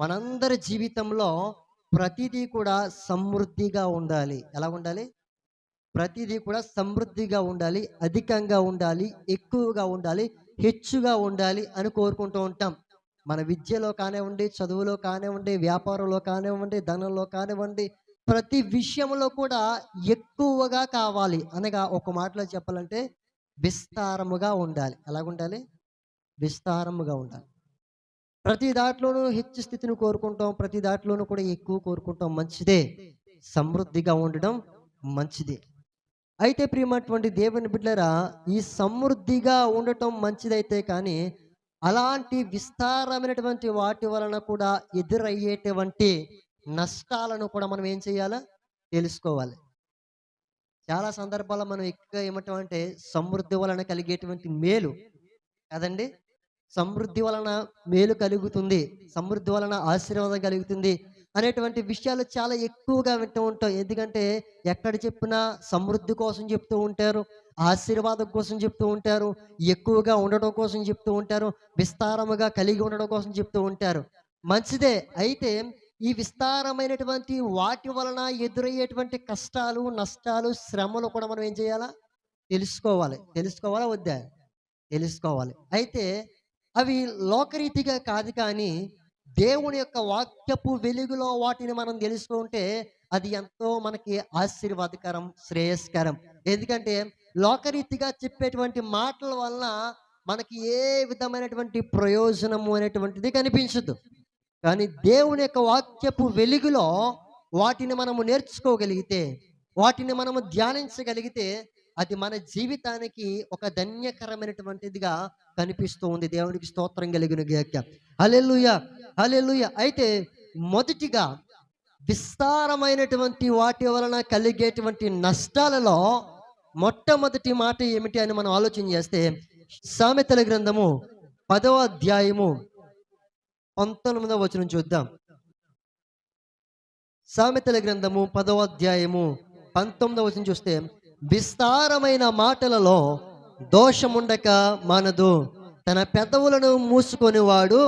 మనందరి జీవితంలో ప్రతిదీ కూడా సమృద్ధిగా ఉండాలి. ఎలా ఉండాలి? ప్రతిదీ కూడా సమృద్ధిగా ఉండాలి అధికంగా ఉండాలి ఎక్కువగా ఉండాలి హెచ్చుగా ఉండాలి అని కోరుకుంటూ ఉంటాం. మన విద్యలో కానివ్వండి చదువులో కానివ్వండి వ్యాపారంలో కానివ్వండి ధనంలో కానివ్వండి ప్రతి విషయంలో కూడా ఎక్కువగా కావాలి అనగా ఒక మాటలో చెప్పాలంటే విస్తారముగా ఉండాలి. ఎలాగుండాలి విస్తారముగా ఉండాలి. ప్రతి దాంట్లోనూ హెచ్చు స్థితిని కోరుకుంటాం ప్రతి దాంట్లోనూ కూడా ఎక్కువ కోరుకుంటాం. మంచిదే. సమృద్ధిగా ఉండడం మంచిదే. అయితే ప్రియమైనటువంటి దేవుని బిడ్డరా ఈ సమృద్ధిగా ఉండటం మంచిదైతే కానీ అలాంటి విస్తారమైనటువంటి వాటి వలన కూడా ఎదురయ్యేటువంటి నష్టాలను కూడా మనం ఏం చేయాలా? తెలుసుకోవాలి. చాలా సందర్భాల్లో మనం ఎక్కువ ఏమంటామంటే సమృద్ధి వలన కలిగేటువంటి మేలు. కదండి? సమృద్ధి వలన మేలు కలుగుతుంది సమృద్ధి వలన ఆశీర్వాదం కలుగుతుంది అనేటువంటి విషయాలు చాలా ఎక్కువగా వింటూ ఉంటాం. ఎందుకంటే ఎక్కడ చెప్పినా సమృద్ధి కోసం చెప్తూ ఉంటారు ఆశీర్వాదం కోసం చెప్తూ ఉంటారు ఎక్కువగా ఉండడం కోసం చెప్తూ ఉంటారు విస్తారముగా కలిగి ఉండడం కోసం చెప్తూ ఉంటారు. మంచిదే. అయితే ఈ విస్తారమైనటువంటి వాటి వలన ఎదురయ్యేటువంటి కష్టాలు నష్టాలు శ్రమలు కూడా మనం ఏం చేయాలా? తెలుసుకోవాలి. తెలుసుకోవాలా? వద్దా? తెలుసుకోవాలి. అయితే అవి లోకరీతిగా కాదు కానీ దేవుని యొక్క వాక్యపు వెలుగులో వాటిని మనం తెలుసుకుంటే అది ఎంతో మనకి ఆశీర్వాదకరం శ్రేయస్కరం. ఎందుకంటే లోకరీతిగా చెప్పేటువంటి మాటల వలన మనకి ఏ విధమైనటువంటి ప్రయోజనము అనేటువంటిది కనిపించదు. కానీ దేవుని యొక్క వాక్యపు వెలుగులో వాటిని మనము నేర్చుకోగలిగితే వాటిని మనము ధ్యానించగలిగితే అది మన జీవితానికి ఒక ధన్యకరమైనటువంటిదిగా కనిపిస్తూ ఉంది. దేవునికి స్తోత్రం కలిగిన గాక అలెలుయ అలెలుయ అయితే మొదటిగా విస్తారమైనటువంటి వాటి వలన కలిగేటువంటి నష్టాలలో మొట్టమొదటి మాట ఏమిటి అని మనం ఆలోచన చేస్తే సామెతల గ్రంథము పదవ అధ్యాయము పంతొమ్మిదవ వచనం చూద్దాం. సామెతల గ్రంథము పదవ అధ్యాయము పంతొమ్మిదవ వచనం చూస్తే విస్తారమైన మాటలలో దోషముండక మానదు. తన పెదవులను మూసుకొని వాడు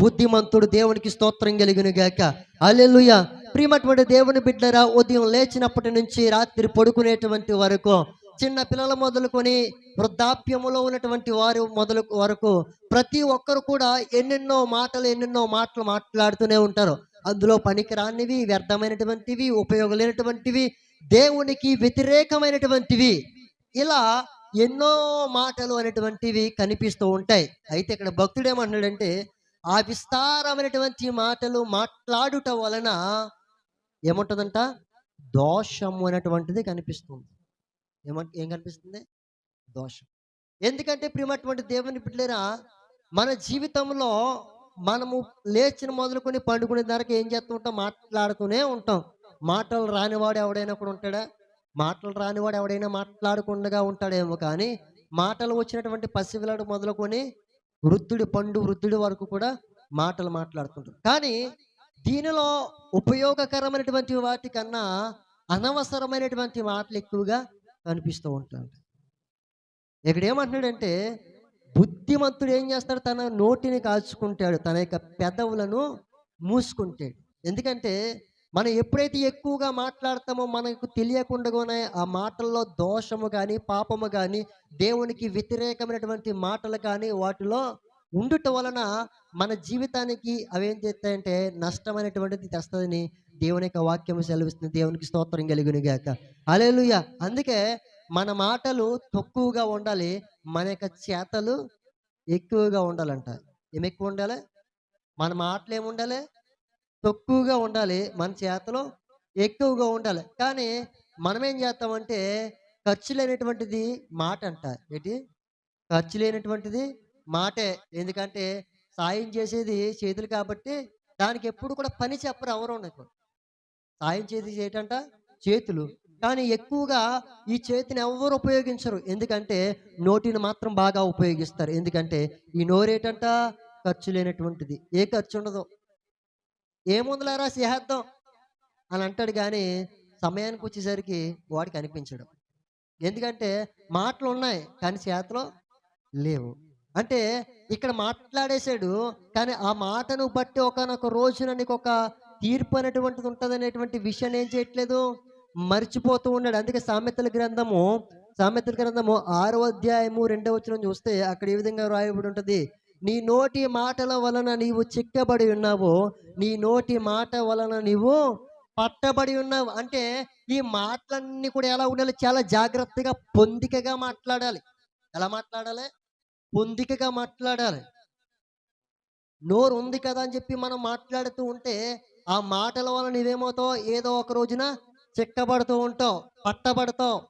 బుద్ధిమంతుడు దేవునికి స్తోత్రం కలిగిన గాక అల్లెలుయ ప్రియమటువంటి దేవుని బిడ్డరా ఉదయం లేచినప్పటి నుంచి రాత్రి పడుకునేటువంటి వరకు చిన్న పిల్లల మొదలుకొని వృద్ధాప్యములో ఉన్నటువంటి వారు మొదలు వరకు ప్రతి ఒక్కరు కూడా ఎన్నెన్నో మాటలు ఎన్నెన్నో మాటలు మాట్లాడుతూనే ఉంటారు. అందులో పనికిరానివి వ్యర్థమైనటువంటివి ఉపయోగలేనటువంటివి దేవునికి వ్యతిరేకమైనటువంటివి. ఇలా ఎన్నో మాటలు అనేటువంటివి కనిపిస్తూ ఉంటాయి. అయితే ఇక్కడ భక్తుడు ఏమంటున్నాడంటే ఆ విస్తారమైనటువంటి మాటలు మాట్లాడుట వలన ఏముంటుందంట? దోషము అనేటువంటిది కనిపిస్తుంది. ఏమంట ఏం కనిపిస్తుంది? దోషం. ఎందుకంటే ప్రియమటువంటి దేవుని బిడ్డలేరా మన జీవితంలో మనము లేచిన మొదలుకొని పండుకునే ధరకు ఏం చేస్తూ ఉంటాం? మాట్లాడుతూనే ఉంటాం. మాటలు రానివాడు ఎవడైనా కూడా ఉంటాడా? మాటలు రానివాడు ఎవడైనా మాట్లాడకుండా ఉంటాడేమో కానీ మాటలు వచ్చినటువంటి పసివిలాడు మొదలుకొని వృద్ధుడి పండు వృద్ధుడి వరకు కూడా మాటలు మాట్లాడుతుంటారు. కానీ దీనిలో ఉపయోగకరమైనటువంటి వాటికన్నా అనవసరమైనటువంటి మాటలు ఎక్కువగా కనిపిస్తూ ఉంటాడు ఇక్కడ ఏమంటున్నాడంటే బుద్ధిమంతుడు ఏం చేస్తాడు? తన నోటిని కాల్చుకుంటాడు. తన యొక్క పెదవులను మూసుకుంటాడు. ఎందుకంటే మనం ఎప్పుడైతే ఎక్కువగా మాట్లాడతామో మనకు తెలియకుండానే ఆ మాటల్లో దోషము కానీ పాపము కానీ దేవునికి వ్యతిరేకమైనటువంటి మాటలు కానీ వాటిలో ఉండుట వలన మన జీవితానికి అవేం చేస్తాయంటే నష్టమైనటువంటిది తెస్తుందని దేవుని యొక్క వాక్యం సెలవిస్తుంది. దేవునికి స్తోత్రం కలిగిన గాక. అలేలుయ అందుకే మన మాటలు తక్కువగా ఉండాలి మన యొక్క చేతలు ఎక్కువగా ఉండాలంట. ఏమి ఎక్కువ ఉండాలి? మన మాటలు ఏమి ఉండాలి? తక్కువగా ఉండాలి. మన చేతలో ఎక్కువగా ఉండాలి. కానీ మనం ఏం చేస్తామంటే ఖర్చు లేనటువంటిది మాట అంట. ఏంటి? ఖర్చు లేనటువంటిది మాటే. ఎందుకంటే సాయం చేసేది చేతులు కాబట్టి దానికి ఎప్పుడు కూడా పని చెప్పరు ఎవరు నాకు. సాయం చేసి చేయటంట చేతులు. కానీ ఎక్కువగా ఈ చేతిని ఎవరు ఉపయోగించరు. ఎందుకంటే నోటిని మాత్రం బాగా ఉపయోగిస్తారు. ఎందుకంటే ఈ నోరేటంట? ఖర్చు లేనటువంటిది ఏ ఖర్చు ఉండదు ఏముందిలేరా చేద్దాం అని అంటాడు కానీ సమయానికి వచ్చేసరికి వాడికి అనిపించడం ఎందుకంటే మాటలు ఉన్నాయి కానీ చేతలో లేవు. అంటే ఇక్కడ మాట్లాడేశాడు కానీ ఆ మాటను బట్టి ఒకనొక రోజున నీకు ఒక తీర్పు అనేటువంటిది ఉంటుంది అనేటువంటి విషయాన్ని ఏం చేయట్లేదు? మర్చిపోతూ ఉన్నాడు. అందుకే సామెతల గ్రంథము సామెతల గ్రంథము ఆరో అధ్యాయము రెండవ వచ్చిన చూస్తే అక్కడ ఏ విధంగా రాయబడి ఉంటుంది? నీ నోటి మాటల వలన నీవు చిక్కబడి ఉన్నావు నీ నోటి మాట వలన నీవు పట్టబడి ఉన్నావు. అంటే ఈ మాటలన్నీ కూడా ఎలా ఉండాలి? చాలా జాగ్రత్తగా పొందికగా మాట్లాడాలి. ఎలా మాట్లాడాలి? పొందికగా మాట్లాడాలి. నోరు ఉంది కదా అని చెప్పి మనం మాట్లాడుతూ ఉంటే ఆ మాటల వల్ల నీవేమవుతావు? ఏదో ఒక రోజున చిక్కబడుతూ ఉంటావు పట్టబడతావు.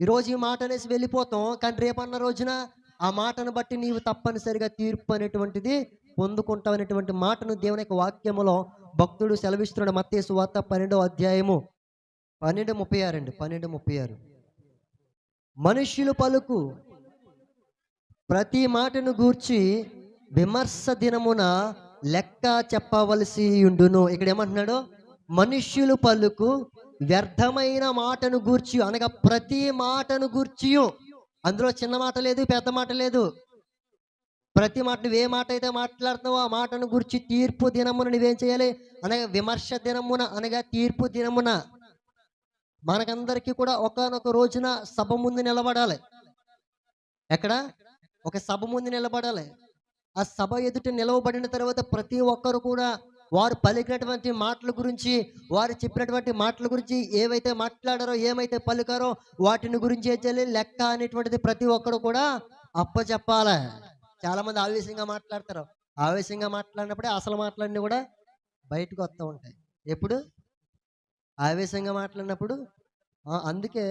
ఈరోజు ఈ మాట అనేసి వెళ్ళిపోతాం. కానీ రేపన్న రోజున ఆ మాటను బట్టి నీవు తప్పనిసరిగా తీర్పు అనేటువంటిది పొందుకుంటావు అనేటువంటి మాటను దేవుని యొక్క వాక్యములో భక్తుడు సెలవిస్తున్నాడు. మత్తేసు వార్త పన్నెండవ అధ్యాయము. పన్నెండు ముప్పై ఆరు అండి. పన్నెండు ముప్పై ఆరు. మనుష్యులు పలుకు ప్రతి మాటను గూర్చి విమర్శ దినమున లెక్క చెప్పవలసి ఉండును. ఇక్కడ ఏమంటున్నాడు మనుష్యులు పలుకు వ్యర్థమైన మాటను గూర్చి అనగా ప్రతి మాటను గూర్చి అందులో చిన్న మాట లేదు పెద్ద మాట లేదు. ప్రతి మాట నువ్వు ఏ మాట అయితే మాట్లాడుతున్నావో ఆ మాటను గురించి తీర్పు దినమున నువ్వేం చేయాలి? అనగా విమర్శ దినమున అనగా తీర్పు దినమున. మనకందరికీ కూడా ఒకనొక రోజున సభ ముందు నిలబడాలి. ఎక్కడ? ఒక సభ ముందు నిలబడాలి. ఆ సభ ఎదుట నిలవబడిన తర్వాత ప్రతి ఒక్కరు కూడా వారు పలికినటువంటి మాటల గురించి వారు చెప్పినటువంటి మాటల గురించి ఏవైతే మాట్లాడారో ఏమైతే పలికారో వాటిని గురించి చెల్లి లెక్క అనేటువంటిది ప్రతి ఒక్కరు కూడా అప్పచెప్పాలి చాలామంది ఆవేశంగా మాట్లాడతారు. ఆవేశంగా మాట్లాడినప్పుడే అసలు మాట్లాడినవి కూడా బయటకు వస్తూ ఉంటాయి. ఎప్పుడు? ఆవేశంగా మాట్లాడినప్పుడు? అందుకే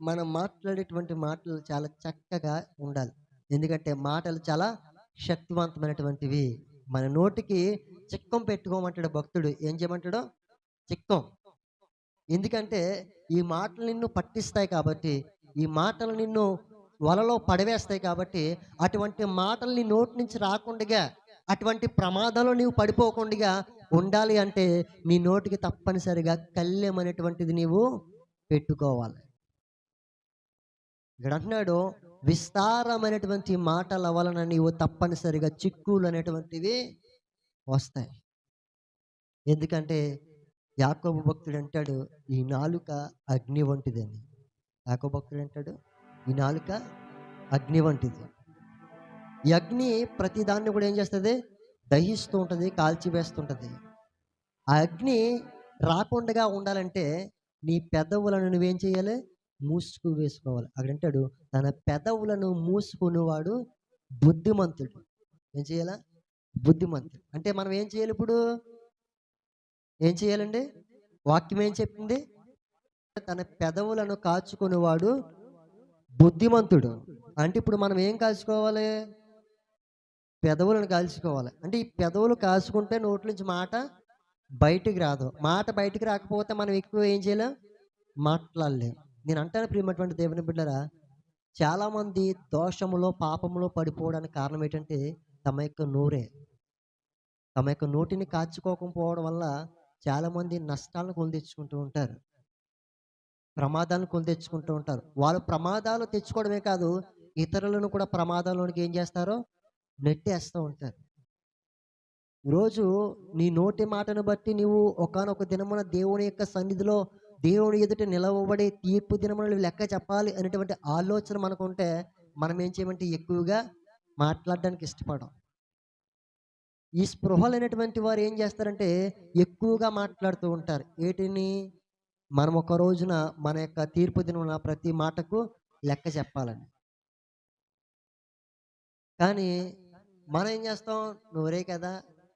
మనం మాట్లాడేటువంటి మాటలు చాలా చక్కగా ఉండాలి. ఎందుకంటే మాటలు చాలా శక్తివంతమైనటువంటివి. మన నోటికి చిక్కం పెట్టుకోమంటాడు భక్తుడు. ఏం చేయమంటాడు? చిక్కం. ఎందుకంటే ఈ మాటలు నిన్ను పట్టిస్తాయి కాబట్టి ఈ మాటలు నిన్ను వలలో పడవేస్తాయి కాబట్టి అటువంటి మాటలు నీ నోటి నుంచి రాకుండా అటువంటి ప్రమాదంలో నీవు పడిపోకుండా ఉండాలి అంటే నీ నోటికి తప్పనిసరిగా కళ్ళెం అనేటువంటిది నీవు పెట్టుకోవాలి. ఇక్కడ అంటున్నాడు విస్తారమైనటువంటి మాటల వలన నీవు తప్పనిసరిగా చిక్కులు అనేటువంటివి వస్తాయి. ఎందుకంటే యాకోబు భక్తుడు అంటాడు ఈ నాలుక అగ్ని వంటిదని. యాకోబు భక్తుడు అంటాడు ఈ నాలుక అగ్ని వంటిది. ఈ అగ్ని ప్రతి దాన్ని కూడా ఏం చేస్తుంది? దహిస్తూ ఉంటుంది కాల్చివేస్తుంటుంది. ఆ అగ్ని రాకుండా ఉండాలంటే నీ పెదవులను నువ్వేం చేయాలి? మూసుకు వేసుకోవాలి. అక్కడ అంటాడు తన పెదవులను మూసుకునేవాడు బుద్ధిమంతుడు. ఏం చేయాలా? బుద్ధిమంతుడు. అంటే మనం ఏం చేయాలి ఇప్పుడు? ఏం చేయాలండి? వాక్యం ఏం చెప్పింది? తన పెదవులను కాచుకునేవాడు బుద్ధిమంతుడు. అంటే ఇప్పుడు మనం ఏం కాల్చుకోవాలి? పెదవులను కాల్చుకోవాలి. అంటే ఈ పెదవులు కాల్చుకుంటే నోట్ల నుంచి మాట బయటికి రాదు. మాట బయటికి రాకపోతే మనం ఎక్కువ ఏం చేయలేం? మాట్లాడలేం. నేను అంటాను ప్రియమటువంటి దేవుని బిడ్డరా చాలామంది దోషములో పాపములో పడిపోవడానికి కారణం ఏంటంటే తమ యొక్క నోరే. తమ యొక్క నోటిని కాచుకోకపోవడం వల్ల చాలామంది నష్టాలను కొని తెచ్చుకుంటూ ఉంటారు. ప్రమాదాలను కొని తెచ్చుకుంటూ ఉంటారు. వాళ్ళు ప్రమాదాలు తెచ్చుకోవడమే కాదు ఇతరులను కూడా ప్రమాదంలోనికి ఏం చేస్తారో నెట్టేస్తూ ఉంటారు. ఈరోజు నీ నోటి మాటను బట్టి నీవు ఒకనొక దినమున దేవుని యొక్క సన్నిధిలో దేవుని ఎదుట నిలవబడే తీర్పు దినమున లెక్క చెప్పాలి అనేటువంటి ఆలోచన మనకుంటే మనం ఏం చేయమంటే ఎక్కువగా మాట్లాడడానికి ఇష్టపడం ఈ స్పృహ లేనటువంటి వారు ఏం చేస్తారంటే ఎక్కువగా మాట్లాడుతూ ఉంటారు. ఏటిని? మనం ఒక రోజున మన యొక్క తీర్పు దినమున ప్రతి మాటకు లెక్క చెప్పాలని కానీ మనం ఏం చేస్తాం? నువ్వరే కదా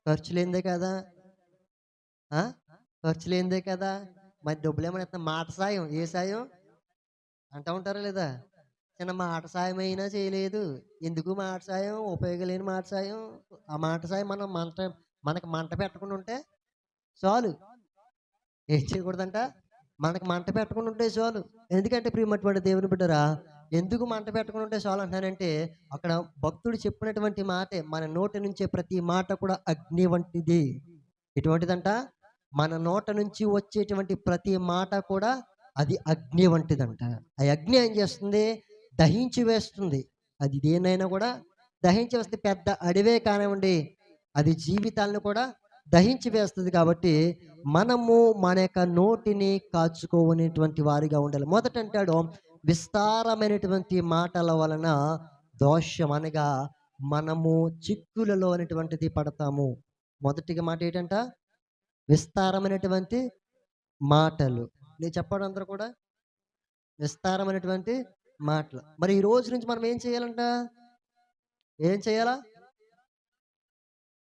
ఖర్చు లేనిదే కదా ఖర్చు లేనిదే కదా మరి డబ్బులు ఏమైనా మాట సాయం ఏ సాయం? అంటూ ఉంటారా లేదా? చిన్న మాట సాయం అయినా చేయలేదు. ఎందుకు మాట సాయం? ఉపయోగలేని మాట సాయం? ఆ మాట సాయం మనం మంట మనకి మంట పెట్టకుండా ఉంటే చాలు. ఏం చేయకూడదంట? మనకి మంట పెట్టకుండా ఉంటే చాలు. ఎందుకంటే ప్రియమటువంటి దేవుని బిడ్డరా ఎందుకు మంట పెట్టకుండా ఉంటే చాలు అంటున్నానంటే అక్కడ భక్తుడు చెప్పినటువంటి మాటే మన నోటి నుంచే ప్రతి మాట కూడా అగ్ని వంటిది. ఎటువంటిదంట? మన నోట నుంచి వచ్చేటువంటి ప్రతి మాట కూడా అది అగ్ని వంటిదంట. ఆ అగ్ని ఏం చేస్తుంది? దహించి వేస్తుంది. అది దేన్నైనా కూడా దహించి వస్తే పెద్ద అడవే కానివ్వండి అది జీవితాలను కూడా దహించి వేస్తుంది కాబట్టి మనము మన యొక్క నోటిని కాచుకోనేటువంటి వారిగా ఉండాలి. మొదట అంటాడు విస్తారమైనటువంటి మాటల వలన దోషం అనగా మనము చిక్కులలో అనేటువంటిది పడతాము. మొదటిగా మాట ఏంటంట? విస్తారమైనటువంటి మాటలు. నేను చెప్పడం అందరూ కూడా? విస్తారమైనటువంటి మాటలు. మరి ఈ రోజు నుంచి మనం ఏం చేయాలంట? ఏం చేయాలా?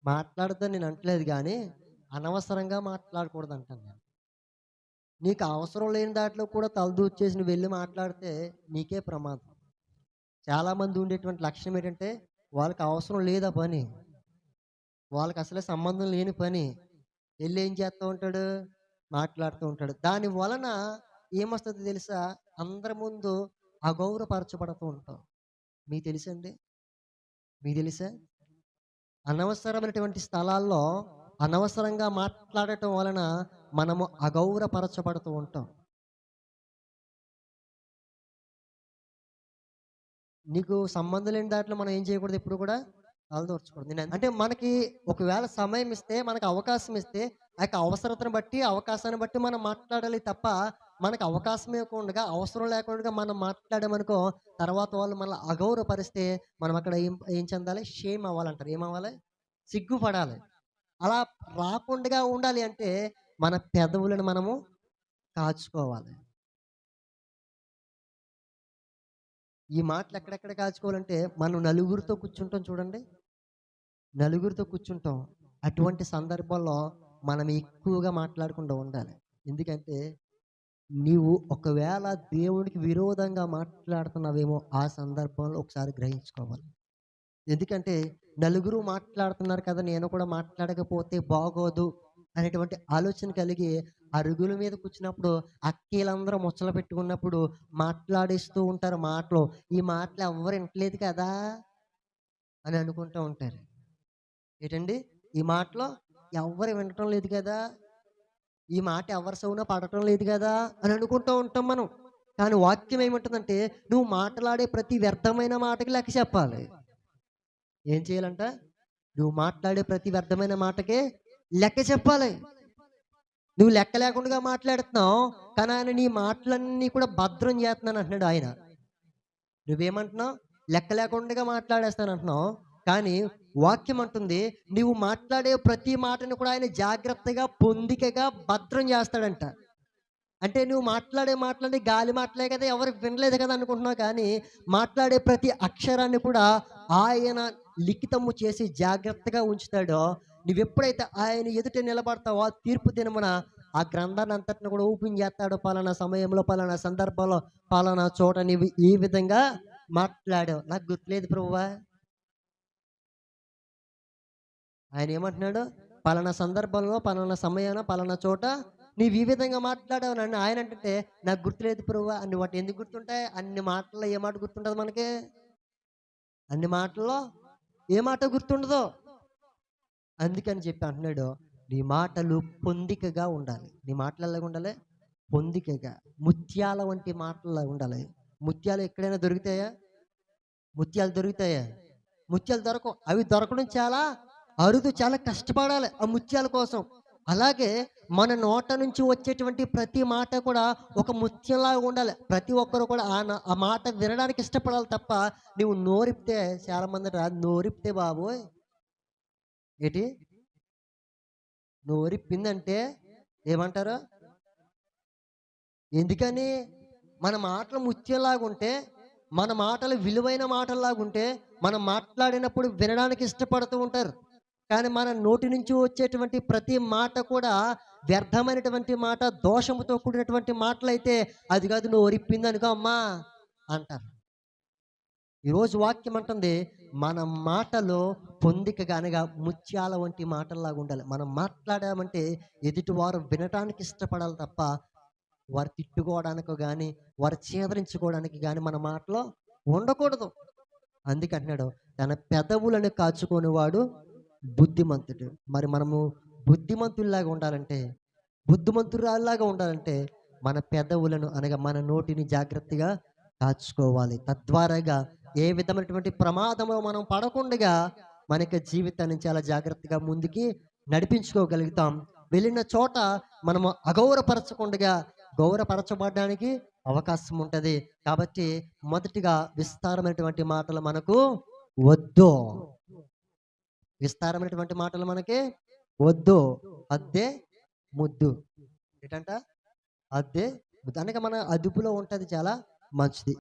మాట్లాడతా నేను అంటలేదు కానీ అనవసరంగా మాట్లాడకూడదు అంటాను నేను. నీకు అవసరం లేని దాంట్లో కూడా తలదూర్చేసి నువ్వు వెళ్ళి మాట్లాడితే నీకే ప్రమాదం. చాలామంది ఉండేటువంటి లక్షణం ఏంటంటే వాళ్ళకి అవసరం లేదా పని? వాళ్ళకి అసలే సంబంధం లేని పని. వెళ్ళి ఏం చేస్తూ ఉంటాడు? మాట్లాడుతూ ఉంటాడు. దాని వలన ఏమొస్తుంది తెలుసా? అందరి ముందు అగౌరవపరచబడుతూ ఉంటాం. మీకు తెలిసింది? మీకు తెలుసా? అనవసరమైనటువంటి స్థలాల్లో అనవసరంగా మాట్లాడటం వలన మనము అగౌరవపరచబడుతూ ఉంటాం. నీకు సంబంధం లేని దాంట్లో మనం ఏం చేయకూడదు ఎప్పుడు కూడా? తలదూర్చకూడదు నేను అంటే మనకి ఒకవేళ సమయం ఇస్తే మనకు అవకాశం ఇస్తే ఆ యొక్క అవసరతను బట్టి అవకాశాన్ని బట్టి మనం మాట్లాడాలి తప్ప మనకు అవకాశం ఇవ్వకుండా అవసరం లేకుండా మనం మాట్లాడామనుకో తర్వాత వాళ్ళు మనల్ని అగౌరవపరిస్తే మనం అక్కడ ఏం ఏం చెందాలి? షేమ్ అవ్వాలంటారు. ఏమవ్వాలి? సిగ్గుపడాలి. అలా రాకుండా ఉండాలి అంటే మన పెదవులను మనము కాచుకోవాలి. ఈ మాటలు ఎక్కడెక్కడ కాచుకోవాలంటే మనం నలుగురితో కూర్చుంటాం చూడండి. నలుగురితో కూర్చుంటాం. అటువంటి సందర్భంలో మనం ఎక్కువగా మాట్లాడకుండా ఉండాలి. ఎందుకంటే నీవు ఒకవేళ దేవుడికి విరోధంగా మాట్లాడుతున్నావేమో ఆ సందర్భంలో ఒకసారి గ్రహించుకోవాలి. ఎందుకంటే నలుగురు మాట్లాడుతున్నారు కదా నేను కూడా మాట్లాడకపోతే బాగోదు అనేటువంటి ఆలోచన కలిగి అరుగుల మీద కూర్చున్నప్పుడు అక్కీలందరూ ముచ్చలు పెట్టుకున్నప్పుడు మాట్లాడిస్తూ ఉంటారు మాటలు. ఈ మాటలు ఎవ్వరు వింటలేదు కదా అని అనుకుంటూ ఉంటారు. ఏంటండి? ఈ మాటలో ఎవ్వరు వినటం లేదు కదా. ఈ మాట ఎవరి సౌనా పడటం లేదు కదా అని అనుకుంటూ ఉంటాం మనం. కానీ వాక్యం ఏమంటుందంటే నువ్వు మాట్లాడే ప్రతి వ్యర్థమైన మాటకి లెక్క చెప్పాలి. ఏం చేయాలంట? నువ్వు మాట్లాడే ప్రతి వ్యర్థమైన మాటకే లెక్క చెప్పాలి. నువ్వు లెక్క లేకుండా మాట్లాడుతున్నావు కానీ ఆయన నీ మాటలన్నీ కూడా భద్రం చేస్తున్నాను అంటున్నాడు ఆయన. నువ్వేమంటున్నావు? లెక్క లేకుండా మాట్లాడేస్తాను అంటున్నావు. కానీ వాక్యం అంటుంది నువ్వు మాట్లాడే ప్రతి మాటను కూడా ఆయన జాగ్రత్తగా పొందికగా భద్రం చేస్తాడంట. అంటే నువ్వు మాట్లాడే మాట్లాడే గాలి మాటలే కదా ఎవరు వినలేదు కదా అనుకుంటున్నావు కానీ మాట్లాడే ప్రతి అక్షరాన్ని కూడా ఆయన లిఖితము చేసి జాగ్రత్తగా ఉంచుతాడో. నువ్వెప్పుడైతే ఆయన ఎదుట నిలబడతావో ఆ తీర్పు దినమున ఆ గ్రంథాన్ని అంతటిని కూడా ఓపెన్ చేస్తాడు పలానా సమయంలో పలానా సందర్భంలో పలానా చోట నీవు ఈ విధంగా మాట్లాడావు. నాకు గుర్తులేదు ప్రభువా. ఆయన ఏమంటున్నాడు? పలానా సందర్భంలో పలానా సమయాన పలానా చోట నీవు ఈ విధంగా మాట్లాడావు నన్ను. ఆయన అంటే నాకు గుర్తులేదు ప్రభువా అన్ని వాటి ఎందుకు గుర్తుంటాయి? అన్ని మాటల్లో ఏ మాట గుర్తుంటుంది మనకి? అన్ని మాటల్లో ఏ మాట గుర్తుండదో? అందుకని చెప్పి అంటున్నాడు నీ మాటలు పొందికగా ఉండాలి. నీ మాటలు ఎలాగ ఉండాలి పొందికగా. ముత్యాల వంటి మాటల్లో ఉండాలి. ముత్యాలు ఎక్కడైనా దొరుకుతాయా? ముత్యాలు దొరుకుతాయా? ముత్యాలు దొరకవు. అవి దొరకడం చాలా అరుదు చాలా కష్టపడాలి ఆ ముత్యాల కోసం. అలాగే మన నోట నుంచి వచ్చేటువంటి ప్రతి మాట కూడా ఒక ముత్యంలాగా ఉండాలి. ప్రతి ఒక్కరు కూడా ఆ ఆ మాట వినడానికి ఇష్టపడాలి తప్ప నువ్వు నోరిపితే చాలా మంది రా నోరిపితే బాబోయ్! ఏంటి? నోరిప్పిందంటే ఏమంటారు? ఎందుకని? మన మాటలు ముత్యంలాగా ఉంటే మన మాటలు విలువైన మాటల్లాగుంటే మనం మాట్లాడినప్పుడు వినడానికి ఇష్టపడుతూ ఉంటారు. కానీ మన నోటి నుంచి వచ్చేటువంటి ప్రతి మాట కూడా వ్యర్థమైనటువంటి మాట దోషముతో కూడినటువంటి మాటలైతే అది కాదు నువ్వు ఒరిప్పింది అనుకో అమ్మా అంటారు. ఈరోజు వాక్యం అంటుంది మన మాటలో పొందికగా అనగా ముత్యాల వంటి మాటల్లాగా ఉండాలి. మనం మాట్లాడామంటే ఎదుటివారు వినటానికి ఇష్టపడాలి తప్ప వారు తిట్టుకోవడానికి కానీ వారు చేదరించుకోవడానికి కానీ మన మాటలో ఉండకూడదు. అందుకంటున్నాడు తన పెదవులను కాచుకోనివాడు బుద్ధిమంతుడు. మరి మనము బుద్ధిమంతుల్లాగా ఉండాలంటే బుద్ధిమంతురాల్లాగా ఉండాలంటే మన పెదవులను అనగా మన నోటిని జాగ్రత్తగా కాచుకోవాలి తద్వారాగా ఏ విధమైనటువంటి ప్రమాదంలో మనం పడకుండా మన యొక్క జీవితాన్ని చాలా జాగ్రత్తగా ముందుకి నడిపించుకోగలుగుతాం. వెళ్ళిన చోట మనము అగౌరవపరచకుండా గౌరవపరచబడడానికి అవకాశం ఉంటుంది. కాబట్టి మొదటిగా విస్తారమైనటువంటి మాటలు మనకు వద్దు. విస్తారమైనటువంటి మాటలు మనకి వద్దు. అద్దే ముద్దు. ఏంటంట? అద్దే ముద్దు. అనగా మన అదుపులో ఉంటుంది చాలా మంచిది.